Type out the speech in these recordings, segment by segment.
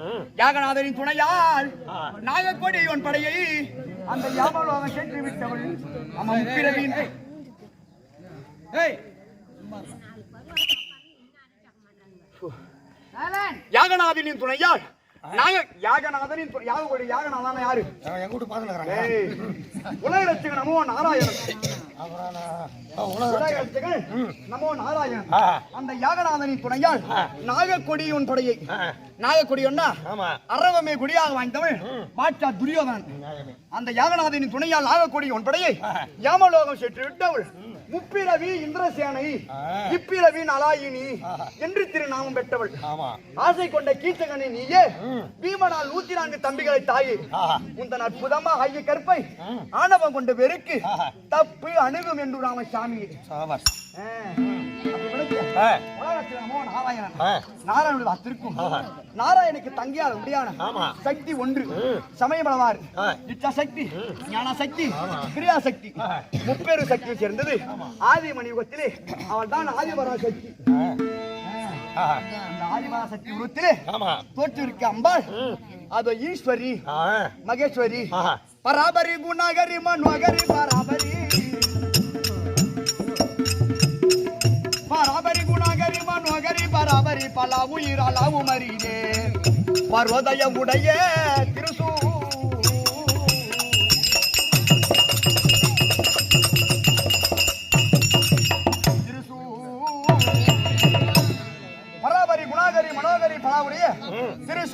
ம். யாகநாதரின் துணையால் ஆ. நாகக்கோடி இவன் படையை அந்த யாமலோகம் சென்று விட்டவள் நம்ம முப்பிரவின் யாகநாதனின் துணையால் நாக யாகநாதனின் யாகக்கோடி யாகநாதன் யாரு? எங்க வீட்டு பாத்துக்கிறாங்க உலக ரட்சகன் நமோ நாராயணன். உலக ரட்சகன் நமோ நாராயணன். அந்த யாகநாதனின் துணையால் நாகக்கொடி உன் படையை ஆ. நாகக்கொடியன்னா அரவமே கொடியாக வாய்ந்தவன் பாட்சா துரியோதனன். அந்த யாகநாதனின் துணையால் நாகக்கொடி உன் படையை யாமலோகம் சென்று விட்டவள். முப்பிரவி இந்திரசேனை. இப்பிரவி நலாயினி என்று திருநாமம் பெற்றவள். ஆசை கொண்ட கீச்சகனை நீயே பீமனால் நூத்தி நான்கு தம்பிகளை தாயே. உந்தன் அற்புதமா ஐய கற்பை ஆணவம் கொண்ட வெறுக்கு. தப்பு அணுகும் என்று ராமசாமி நாராயணுக்கு தங்கியால் முடியான ஆமா. சக்தி ஒன்று. சமயபலவாறு. ஆ. இச்சா சக்தி ஞான சக்தி கிரியா சக்தி முப்பெரு சக்தி சேர்ந்தது. ஆதிமணி யுகத்திலே அவள் தான் ஆதிபரா சக்தி ஆதிபரா சக்தி உருவத்திலே ஆமா. தோற்றிருக்க அம்பாள். அது ஈஸ்வரி. மகேஸ்வரி. பராபரி குணகரி மன்வகரி பராபரி. பராபரி மனோகரி மன்வகரி பராபரி பலா உயிரலா உமரியே பர்வதய உடைய திருசூ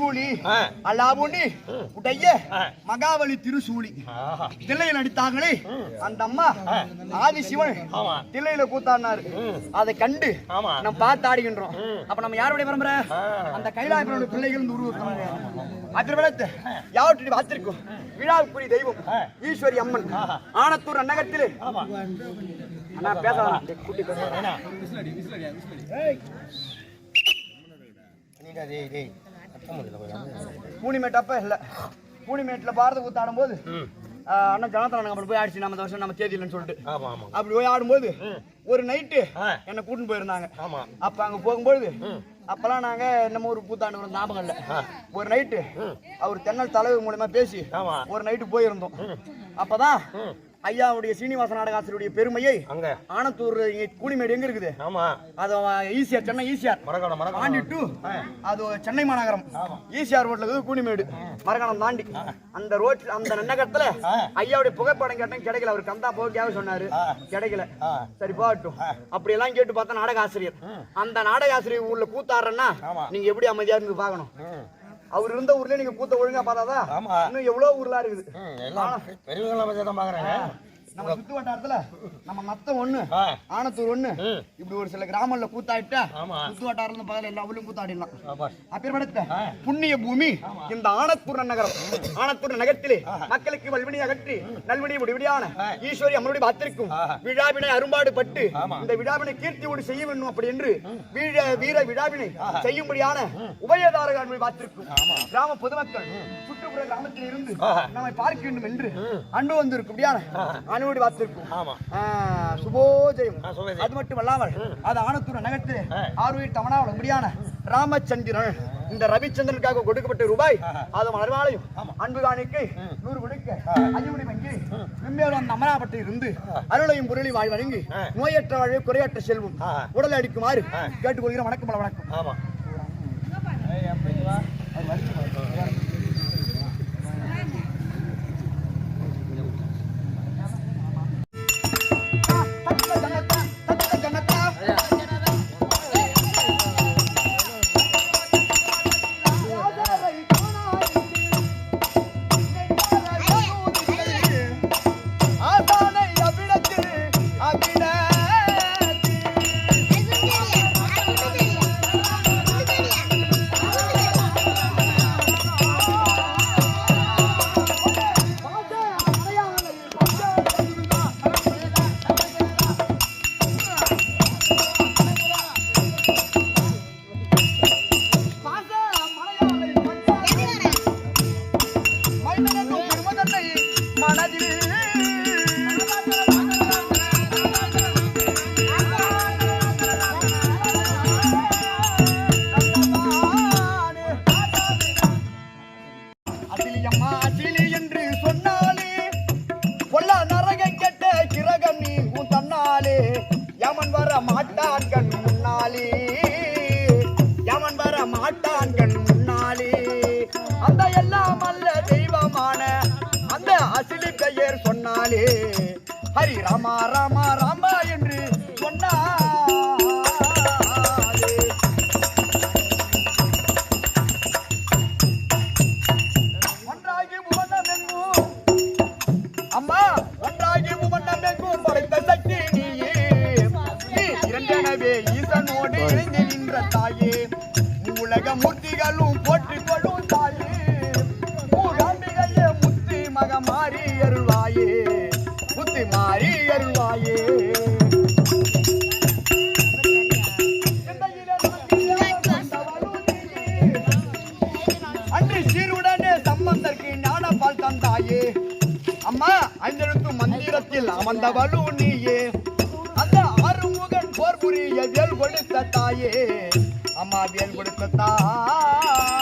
திருசூலி. அல்லாவுண்டி உடைய. மகாபலி திருசூலி. தில்லையில் நடித்தாங்களே அந்த அம்மா ஆதி சிவன் ஆமா. தில்லையில கூத்தாடினாரு அதை கண்டு. நம்ம பார்த்து ஆடுகின்றோம். அப்ப நம்ம யாருடைய பரம்பரை. அந்த கைலாயப்பனுடைய பிள்ளைகள் இந்த உருவத்தை அதிர்வலத்து யாவற்றை பார்த்திருக்கும் விழாவுக்குரிய தெய்வம் ஈஸ்வரி அம்மன். ஆனத்தூர் அன்னகத்திலே. அண்ணா பேச வேணாம். கூட்டி பேச பூனிமேட் அப்ப இல்ல. பூனிமேட்ல பாரத கூத்தாடும் போது ம். அண்ணன் ஜனத்தன நம்ம போய் ஆடிச்சு நம்ம வருஷம் நம்ம தேதி இல்லைன்னு சொல்லிட்டு. அப்படி போய் ஆடும்போது ஒரு நைட்டு. என்னை கூட்டின்னு போயிருந்தாங்க. அப்ப அங்க போகும்பொழுது அப்பெல்லாம் நாங்க நம்ம ஒரு கூத்தாண்டு ஒரு ஞாபகம் இல்ல. ஒரு நைட்டு அவர் தென்னல் தலைவர் மூலமா பேசி. ஒரு நைட்டு போயிருந்தோம். அப்பதான் ஐயாவுடைய சீனிவாச நாடகாசிரியருடைய பெருமையை அங்க. ஆனத்தூர் கூலிமேடு எங்க இருக்குது? ஆமா. அது ஈசிஆர் சென்னை ஈசிஆர். மரக்காணம் தாண்டி டு. அது சென்னை மாநகரம். ஈசிஆர் ரோட்ல இருக்குது கூனிமேடு மரகாணம் தாண்டி. அந்த ரோட்ல அந்த நன்னகரத்துல ஐயாவுடைய புகைப்படம் கேட்டேன் கிடைக்கல. அவர் கந்தா போக சொன்னாரு. கிடைக்கல. சரி போகட்டும். அப்படி எல்லாம் கேட்டு பார்த்தா நாடக ஆசிரியர் அந்த நாடக ஆசிரியர் ஊர்ல கூத்தாடுறேன்னா. நீங்க எப்படி அமைதியா இருந்து பார்க்கணும்? ம். அவர் இருந்த ஊர்ல நீங்க கூத்த ஒழுங்கா பார்த்தாதான். இன்னும் எவ்வளவு ஊர்லாம் இருக்குது? பெரியவங்களாம் பத்தி தான் பாக்குறாங்க நம்ம சுத்து வட்டாரத்துல நம்ம மத்தம் ஒண்ணு. ஆனத்தூர் ஒண்ணு. இப்படி ஒரு சில கிராமங்கள்ல கூத்தாயிட்டா. சுத்து வட்டாரத்துல பக்கத்துல எல்லா ஊர்லயும் கூத்தாடிடலாம். அப்பேற்படுத்த புண்ணிய பூமி இந்த ஆனத்தூர் நகரம். ஆனத்தூர் நகரத்திலே மக்களுக்கு வல்வினை அகற்றி நல்வினை முடிவிடியான ஈஸ்வரி அம்மனுடைய பாத்திருக்கும் விழாவினை அரும்பாடு பட்டு இந்த விழாவினை கீர்த்தியோடு செய்ய வேண்டும் அப்படி என்று வீர வீர விழாவினை செய்யும்படியான உபயதாரக அன்பை பார்த்திருக்கும் கிராம பொதுமக்கள் சுற்றுப்புற கிராமத்தில் இருந்து நம்மை பார்க்க வேண்டும் என்று அன்பு வந்திருக்கும்படியான அனுமதி பார்த்திருக்கும் சுபோஜயம். அது மட்டும் அல்லாமல் அது ஆனத்தூர் நகரத்தில் ஆறுயிர் தமனாவள முடியான ராமச்சந்திரன் இந்த ரவிச்சந்திரனுக்காக கொடுக்கப்பட்ட ரூபாய் அது மலர்வாளையும் அன்பு காணிக்கை நூறு கொடுக்க அஞ்சு வங்கி மென்மேலும் அந்த அமராபட்டு இருந்து அருளையும் பொருளை வாய் வழங்கி நோயற்ற வாழ்வு குறையற்ற செல்வம் உடலை அடிக்குமாறு கேட்டுக்கொள்கிற வணக்கம் பல வணக்கம். ஆமா. அம்மா மந்திரத்தில் மந்திரத்தில் அமர்ந்தவளு நீயே. அந்த ஆறுமுகன் போர் புரிய வேல் கொடுத்த தாயே. அம்மா வேல் கொடுத்த தாயே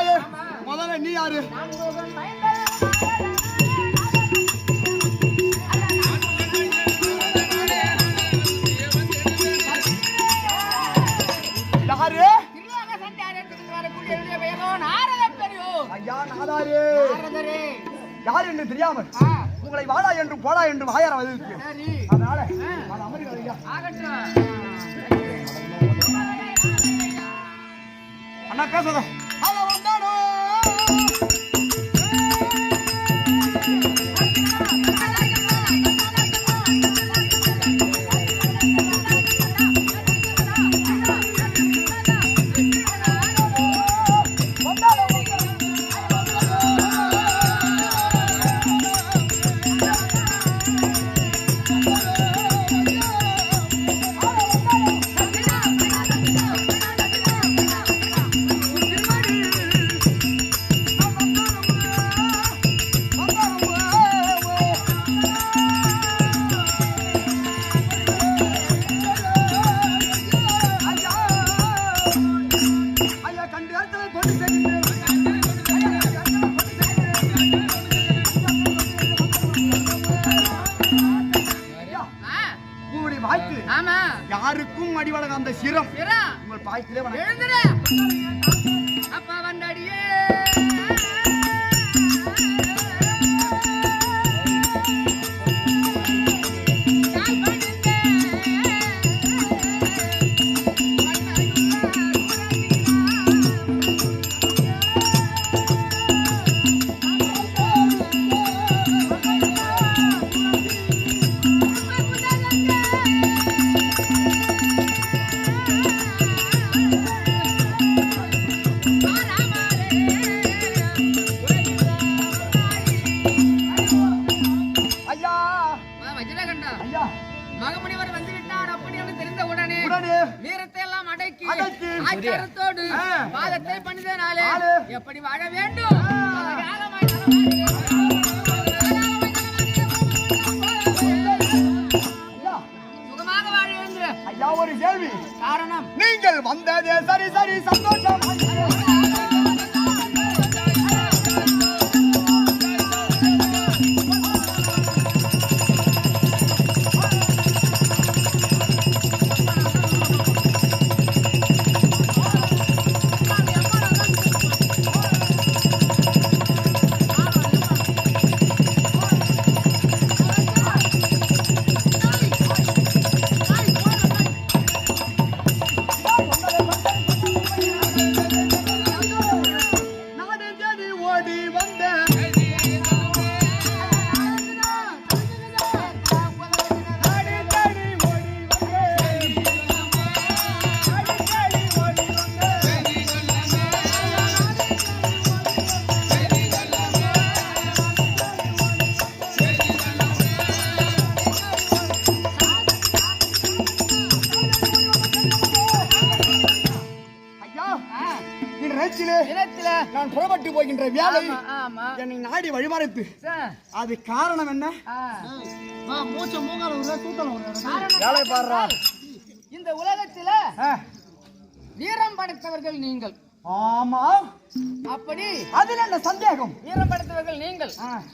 கேட்கின்றாயே முதல்ல நீ யாரு? யாரு? என்று தெரியாமல் உங்களை வாடா என்று போடா என்று வாயார வந்திருக்கு. அதனால. அண்ணா பேசுத. யாருக்கும் அடிவழங்க அந்த சிரம். சிரா, உங்கள் பாய்த்திலே வணக்கம். ஆளு. எப்படி வாழ வேண்டும்? சுகமாக வாழ வேண்டும். ஐயா ஒரு கேள்வி. காரணம். நீங்கள் வந்ததே சரி சரி சந்தோஷம். என்னை நாடி வழிமறைத்து. சரி. அது காரணம் என்ன? வேலை பாடுறா. இந்த உலகத்தில வீரம் படைத்தவர்கள் நீங்கள். ஆமா. அப்படி அதுல என்ன சந்தேகம்? வீரம் படைத்தவர்கள் நீங்கள்.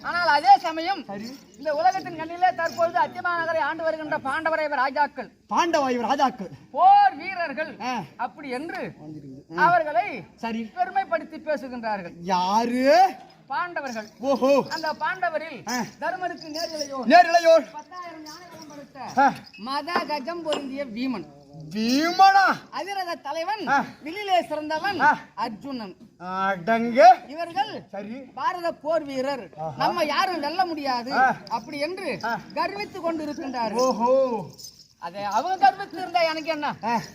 ஆனால் அதே சமயம் சரி. இந்த உலகத்தின் கண்ணிலே தற்பொழுது அத்தியமா நகரை ஆண்டு வருகின்ற பாண்டவரைவர் ராஜாக்கள். பாண்டவாயு ராஜாக்கள். போர் வீரர்கள். அப்படி என்று அவர்களை சரி. பெருமைப்படுத்தி பேசுகின்றார்கள். யாரு? பாண்டவர்கள். ஓஹோ. அந்த பாண்டவரில். தர்மருக்கு நேரிலையோ நேரிலையோர் பத்தாயிரம் ஞானங்களும் படைத்த மத கஜம் பொருந்திய வீமன். பீமனா அதிரத தலைவன். வில்லிலே சிறந்தவன். அர்ஜுனன். அடங்க. இவர்கள் சரி. பாரத போர் வீரர். நம்ம யாரும் வெல்ல முடியாது. அப்படி என்று. கர்வித்துக் கொண்டிருக்கின்றார்கள். ஓஹோ. அதை அவங்க கர்வித்து இருந்தா எனக்கு என்ன?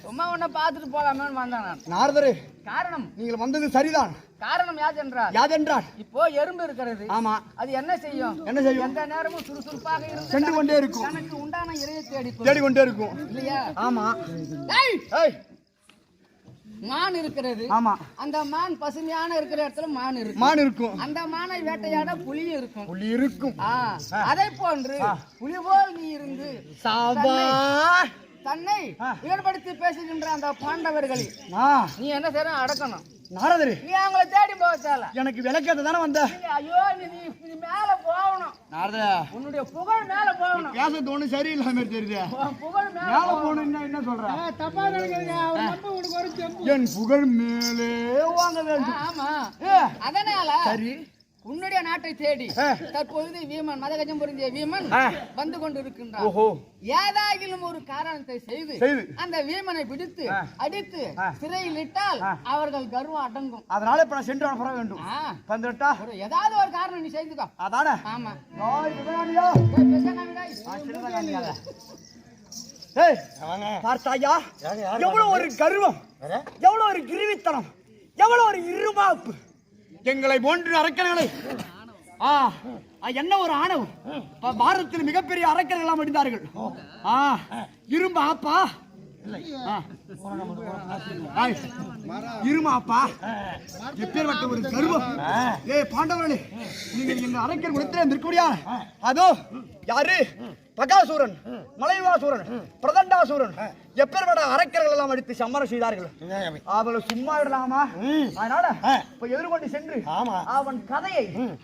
சும்மா உன்னை பார்த்துட்டு போலாமேன்னு வந்தேன் நான். நாரதரே காரணம்? நீங்கள் வந்தது சரிதான். காரணம் யாது என்றால் யாதென்றால் இப்போ எறும்பு இருக்கிறது. ஆமா. அது என்ன செய்யும்? என்ன செய்யும்? எந்த நேரமும் சுறுசுறுப்பாக இருந்து சென்று கொண்டே இருக்கும். தனக்கு உண்டான இறையை தேடி தேடிக்கொண்டே இருக்கும். இல்லையா? ஆமா. ஏய்! ஏய்! மான் இருக்கிறது. ஆமா. அந்த மான் பசுமையான இருக்கிற இடத்துல மான் இருக்கும். மான் இருக்கும். அந்த மானை வேட்டையாட புலியும் இருக்கும். புலி இருக்கும். அதை போன்று புலி போல் நீ இருந்து சாபா. தன்னை ஈடுபடுத்தி பேசுகின்ற அந்த பாண்டவர்களை நீ என்ன செய்யற அடக்கணும். நாரதரே. நீ அவங்கள தேடி போக தேவை எனக்கு விளக்கத்தை தானே வந்த? ஐயோ நீ நீ மேல போகணும். நாரதா. உன்னுடைய புகழ் மேல போகணும். பேச தோணு சரியில்லாம மாதிரி தெரியுது புகழ் மேல மேல போகணும். என்ன சொல்ற? என் புகழ் மேலே வாங்க வேண்டும். ஆமா. அதனால சரி. உன்னுடைய நாட்டை தேடி. தற்பொழுது வீமன் மதகஜம் பொருந்திய வீமன். வந்து கொண்டிருக்கின்றான். ஓஹோ. ஏதாகிலும் ஒரு காரணத்தை செய்து. அந்த வீமனை பிடித்து. அடித்து. சிறையில் இட்டால். அவர்கள் கர்வம் அடங்கும். அதனால இப்ப நான் சென்று அனுப்ப வேண்டும். ஆ. வந்துட்டா? ஒரு ஏதாவது ஒரு காரணம் நீ செய்துக்கோ. அதானே? ஆமா. பார்த்தாயா? எவ்வளவு ஒரு கர்வம்? எவ்வளவு ஒரு கிருவித்தனம் எவ்வளவு ஒரு இருமாப்பு எங்களை போன்று அரக்கர்களை. ஆ என்ன ஒரு ஆணவம்? பாரதத்தில் மிகப்பெரிய அரக்கர்கள் எல்லாம் ஆ இரும்பு ஆப்பா. ஆ. ஆய், இரும்பு ஆப்பா எப்பேற்பட்ட ஒரு கர்வம் ஏ பாண்டவர்களே நீங்கள் எங்க அரக்கர் குலத்திலே நிற்க முடியாது அதோ யாரு? பகாசூரன் மலைவாசூரன் பிரதண்டாசூரன். எப்பேற்பட்ட அரக்கர்கள் எல்லாம் அடித்து சம்மரம் செய்தார்கள்? அவளை சும்மா விடலாமா? அதனால இப்ப எதிர்கொண்டு சென்று ஆமா. அவன் கதையை ம்,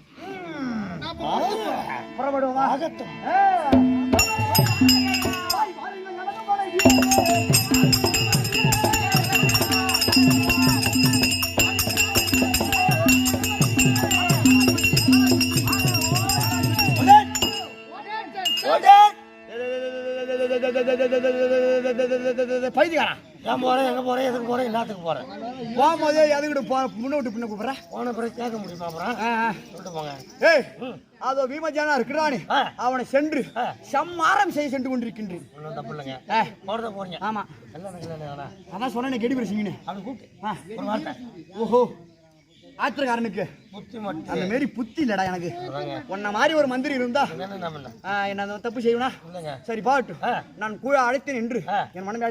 はい。பைத்தியக்காரன் ஏன் போறேன் எங்க போறேன் எதுக்கு போறேன் என்னத்துக்கு போறேன்? போகும்போதே எதுக்கிட்டு போ முன்ன விட்டு பின்ன கூப்பிடுற? போன பிறகு கேட்க முடியுமா அப்புறம். சொல்லிட்டு போங்க. ஏய் அதோ பீமஜானா இருக்கிறானே. அவனை சென்று. சம்மாரம் செய்ய சென்று கொண்டிருக்கின்றேன். ஒன்றும் தப்பு இல்லைங்க. ஆ, போறத போறீங்க. ஆமா. எல்லாம் இல்லை வேணா அதான் சொன்னேன் கெடி பிரசிங்கன்னு அப்படி கூப்பிட்டு. ஆ, ஒரு வார்த்தை. ஓஹோ. ஆத்திரக்காரனுக்கு. அந்த மாரி புத்தி இல்லடா எனக்கு. உன்ன மாதிரி ஒரு மந்திரி இருந்தா என்ன தப்பு செய்வனா? சரி பாட்டு. நான் கூட அழைத்தேன் என்று. என் மனைவி